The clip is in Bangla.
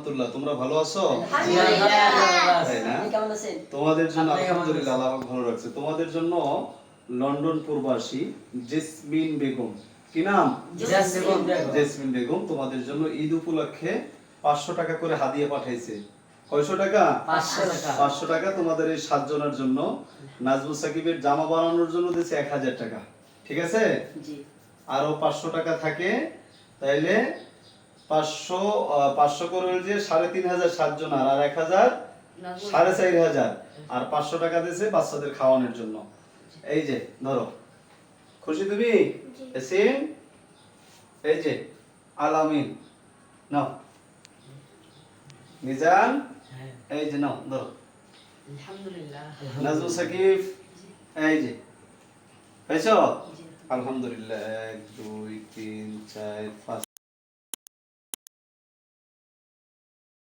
রহমতুল্লাহ তোমরা ভালো আছো? তোমাদের জন্য আলহামদুলিল্লাহ আল্লাহ ভালো রাখছে। তোমাদের জন্য লন্ডন প্রবাসী জেসমিন বেগম। কি নাম? জেসমিন বেগম। তোমাদের জন্য ঈদ উপলক্ষে পাঁচশো টাকা করে হাদিয়ে পাঠাইছে। কয়শো টাকা? পাঁচশো টাকা। পাঁচশো টাকা তোমাদের এই সাতজনের জন্য। নাজমুল সাকিবের জামা বানানোর জন্য দিয়েছে এক হাজার টাকা। ঠিক আছে? আরও পাঁচশো টাকা থাকে তাইলে পাঁচশো পাঁচশো করে যে সাড়ে তিন হাজার সাতজন আর আর এক হাজার সাড়ে চার হাজার। আর পাঁচশো টাকা দিয়েছে বাচ্চাদের খাওয়ানোর জন্য। এই যে ধরো। খুশি তুমি? এসিন এই যে আলামিন। নাও। মিজান? হ্যাঁ। এই যে নাও ধরো। আলহামদুলিল্লাহ। নাজমুল সাকিব? এই যে। পেয়েছ। আলহামদুলিল্লাহ। এক দুই তিন চার পাঁচ।